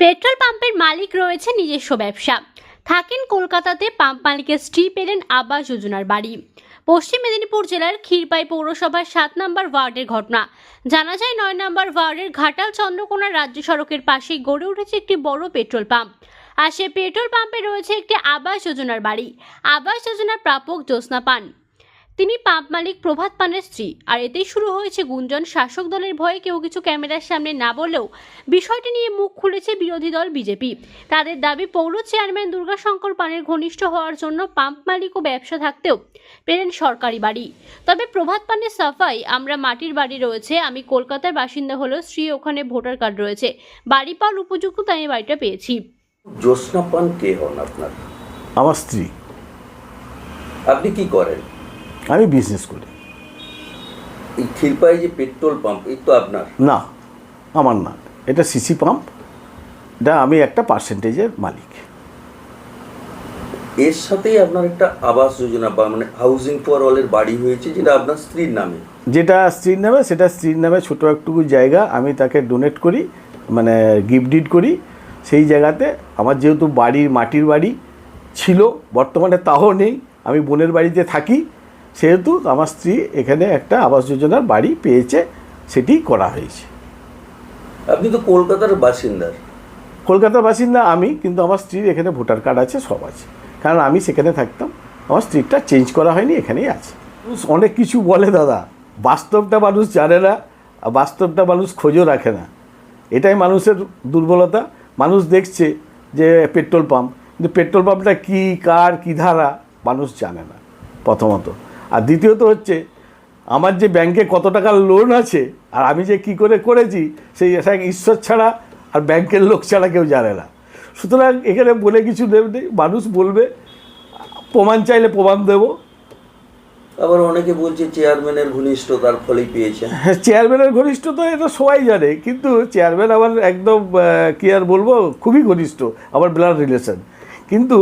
Petrol পাম্পের মালিক রয়েছে নিজস্ব ব্যবসা। থাকেন কলকাতাতে পাম্প মালিকের স্ত্রী পেলেন আবাস যোজনার বাড়ি। পশ্চিম মেদিনীপুর জেলার ক্ষীরপাই পৌরসভার সাত নম্বর ওয়ার্ডের ঘটনা। জানা যায় নয় নম্বর ওয়ার্ডের ঘাটাল চন্দ্রকোনা রাজ্য সড়কের পাশেই গড়ে উঠেছে একটি বড় পেট্রোল পাম্প। আর সে পেট্রোল পাম্পে রয়েছে একটি আবাস যোজনার বাড়ি। আবাস যোজনার প্রাপক জ্যোৎস্না পান। তিনি পাম্প মালিক প্রভাত পানের স্ত্রী। আর এতেই শুরু হয়েছে গুঞ্জন। শাসক দলের ভয়ে কেউ কিছু ক্যামেরার সামনে না বলেও বিষয়টি নিয়ে মুখ খুলেছে বিরোধী দল বিজেপি। তাদের দাবি পৌর চেয়ারম্যান দুর্গাশঙ্কর পানের ঘনিষ্ঠ হওয়ার জন্য পাম্প মালিক ও ব্যবসা থাকতেও পেলেন সরকারি বাড়ি। তবে প্রভাত পানের সাফাই আমরা মাটির বাড়ি রয়েছে আমি কলকাতার বাসিন্দা হলেও স্ত্রী ওখানে ভোটার কার্ড রয়েছে। বাড়ি পাওয়ার উপযুক্ত তাই আমি বাড়িটা পেয়েছি। জ্যোৎস্না পান কে হন আপনার? আমার স্ত্রী। আপনি কি করেন? আমি বিজনেস করি। এই ক্ষীরপাই যে পেট্রোল পাম্প এই তো আপনার? না আমার না। এটা সিসি পাম্প এটা আমি একটা পার্সেন্টেজের মালিক। এর সাথেই আপনার একটা আবাস যোজনা বা মানে হাউজিং ফর অলের বাড়ি হয়েছে যেটা আপনার স্ত্রীর নামে। যেটা স্ত্রীর নামে সেটা স্ত্রীর নামে ছোটো একটুকু জায়গা আমি তাকে ডোনেট করি মানে গিফট ডিড করি। সেই জায়গাতে আমার যেহেতু বাড়ির মাটির বাড়ি ছিল বর্তমানে তাও নেই আমি বোনের বাড়িতে থাকি। সেহেতু আমার স্ত্রী এখানে একটা আবাস যোজনার বাড়ি পেয়েছে সেটি করা হয়েছে। আপনি তো কলকাতার বাসিন্দা কলকাতার বাসিন্দা আমি কিন্তু আমার স্ত্রীর এখানে ভোটার কার্ড আছে সব আছে। কারণ আমি সেখানে থাকতাম আমার স্ত্রীটা চেঞ্জ করা হয়নি এখানেই আছে। অনেক কিছু বলে দাদা বাস্তবটা মানুষ জানে না আর বাস্তবটা মানুষ খোঁজও রাখে না। এটাই মানুষের দুর্বলতা। মানুষ দেখছে যে পেট্রোল পাম্প কিন্তু পেট্রোল পাম্পটা কী কার কী ধারা মানুষ জানে না প্রথমত। আর দ্বিতীয়ত হচ্ছে আমার যে ব্যাংকে কত টাকার লোন আছে আর আমি যে কি করে করেছি সেই এক ঈশ্বর ছাড়া আর ব্যাংকের লোক ছাড়া কেউ জানে না। সুতরাং এখানে বলে কিছু দেব নেই মানুষ বলবে প্রমাণ চাইলে প্রমাণ দেবো। আবার অনেকে বলছে চেয়ারম্যানের ঘনিষ্ঠ তার ফলেই পেয়েছে। হ্যাঁ চেয়ারম্যানের ঘনিষ্ঠ তো এটা সবাই জানে কিন্তু চেয়ারম্যান আমার একদম কি আর বলব খুবই ঘনিষ্ঠ আমার ব্লাড রিলেশন কিন্তু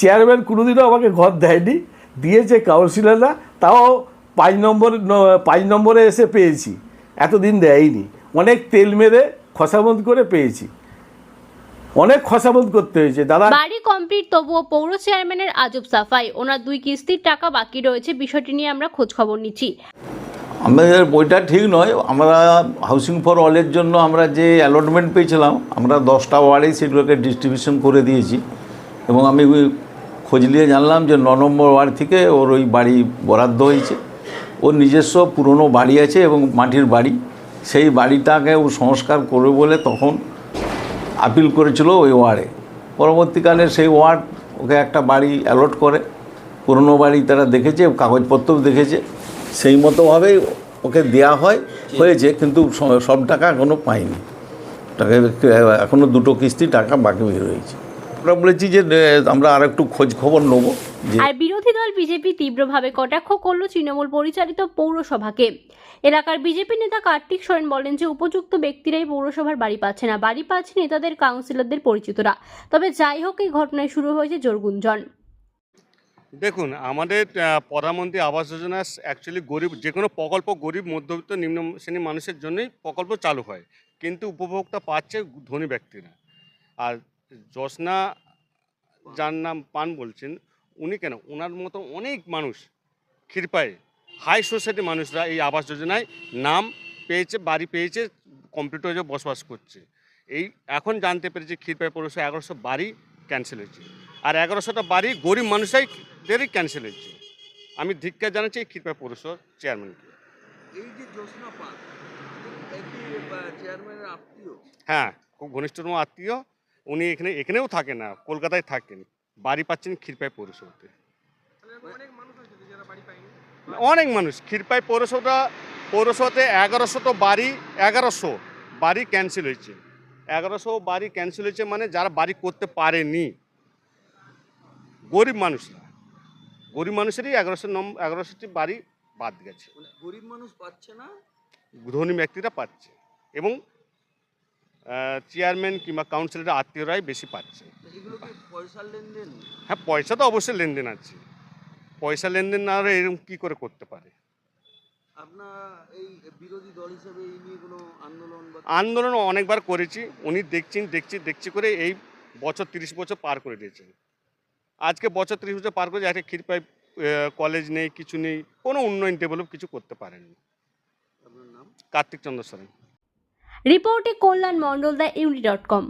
চেয়ারম্যান কোনোদিনও আমাকে ঘর দেয়নি দিয়েছে কাউন্সিলররা তাও পাঁচ নম্বর ন- পাঁচ নম্বরে এসে পেয়েছি। এতদিন দেয়নি। অনেক তেল মেরে খসাবন্ধ করে পেয়েছি। অনেক খসাবন্ধ করতে হয়েছে। দাদা বাড়ি কমপ্লিট তবুও পৌর চেয়ারম্যানের আজব সাফাই। ওনার দুই কিস্তির টাকা বাকি রয়েছে বিষয়টি নিয়ে আমরা খোঁজ খবর নিচ্ছি। আমাদের বইটা ঠিক নয়। আমরা হাউসিং ফর অলের জন্য আমরা যে অ্যালটমেন্ট পেয়েছিলাম আমরা দশটা ওয়ার্ডেই সেগুলোকে ডিস্ট্রিবিউশন করে দিয়েছি। এবং আমি ওই খোঁজ নিয়ে জানলাম যে ন নম্বর ওয়ার্ড থেকে ওর ওই বাড়ি বরাদ্দ হয়েছে। ওর নিজস্ব পুরনো বাড়ি আছে এবং মাটির বাড়ি। সেই বাড়িটাকে ও সংস্কার করবে বলে তখন আপিল করেছিল ওই ওয়ার্ডে। পরবর্তীকালে সেই ওয়ার্ড ওকে একটা বাড়ি অ্যালট করে। পুরনো বাড়ি তারা দেখেছে কাগজপত্রও দেখেছে। সেই মতোভাবেই ওকে দেয়া হয়, হয়েছে, কিন্তু সব টাকা এখনও পাইনি। টাকা এখনও দুটো কিস্তি টাকা বাকি রয়েছে। আমরা বলেছি যে আমরা আর একটু খোঁজ খবর নেব আর বিরোধী দল বিজেপি তীব্রভাবে কটাক্ষ করল তৃণমূল পরিচালিত পৌরসভাকে। এলাকার বিজেপি নেতা কার্তিক সোরেন বলেন যে উপযুক্ত ব্যক্তিরাই পৌরসভার বাড়ি পাচ্ছে না। বাড়ি পাচ্ছে নেতাদের কাউন্সিলরদের পরিচিতরা। তবে যাই হোক এই ঘটনায় শুরু হয়েছে জোরগুঞ্জন দেখুন আমাদের প্রধানমন্ত্রী আবাস যোজনা অ্যাকচুয়ালি গরিব যে কোনো প্রকল্প গরিব মধ্যবিত্ত নিম্ন শ্রেণির মানুষের জন্যই প্রকল্প চালু হয়। কিন্তু উপভোক্তা পাচ্ছে ধনী ব্যক্তিরা। আর জোসনা যার নাম পান বলছেন উনি কেন? ওনার মতো অনেক মানুষ ক্ষীরপায়ে হাই সোসাইটি মানুষরা এই আবাস যোজনায় নাম পেয়েছে বাড়ি পেয়েছে কমপ্লিট হয়ে বসবাস করছে। এই এখন জানতে পেরেছি ক্ষীরপাই পৌরসভা এগারোশো বাড়ি ক্যান্সেল হয়েছে। আর এগারোশোটা বাড়ি গরিব মানুষেরই ক্যান্সেল হয়েছে। আমি ধিক্কার জানাচ্ছি এই ক্ষীরপাই পৌরসভার চেয়ারম্যানকে এই যে জ্যোৎস্না পান চেয়ারম্যানের আত্মীয়? হ্যাঁ খুব ঘনিষ্ঠতম আত্মীয় উনি এখানে এখানেও থাকেন না কলকাতায় থাকেন। বাড়ি পাচ্ছেন ক্ষীরপাই পৌরসভাতে। অনেক মানুষ ক্ষীরপাই পৌরসভা পৌরসভাতে এগারোশো তো বাড়ি এগারোশো বাড়ি ক্যান্সেল হয়েছে। এগারোশো বাড়ি ক্যান্সেল হয়েছে মানে যারা বাড়ি করতে পারেনি গরিব মানুষরা। গরিব মানুষেরই এগারোশো নম এগারোশোটি বাড়ি বাদ গেছে। গরিব মানুষ পাচ্ছে না? ধনী ব্যক্তিরা পাচ্ছে। এবং চেয়ারম্যান কিংবা কাউন্সিলরের আত্মীয়রাই বেশি পাচ্ছে। হ্যাঁ পয়সা তো অবশ্যই লেনদেন আছে। পয়সা লেনদেন না হলে এরকম কী করে করতে পারে? আপনার এই বিরোধী দল হিসেবে এই আন্দোলন অনেকবার করেছি উনি দেখছেন দেখছি দেখছি করে এই বছর তিরিশ বছর পার করে দিয়েছেন। আজকে বছর তিরিশ বছর পার করে একটা ক্ষীরপাই কলেজ নেই কিছু নেই কোনো উন্নয়ন ডেভেলপ কিছু করতে পারেননি। কার্তিক চন্দ্র সরেন। রিপোর্টে কল্যাণ মণ্ডল দ্য ইউনি ডট কম।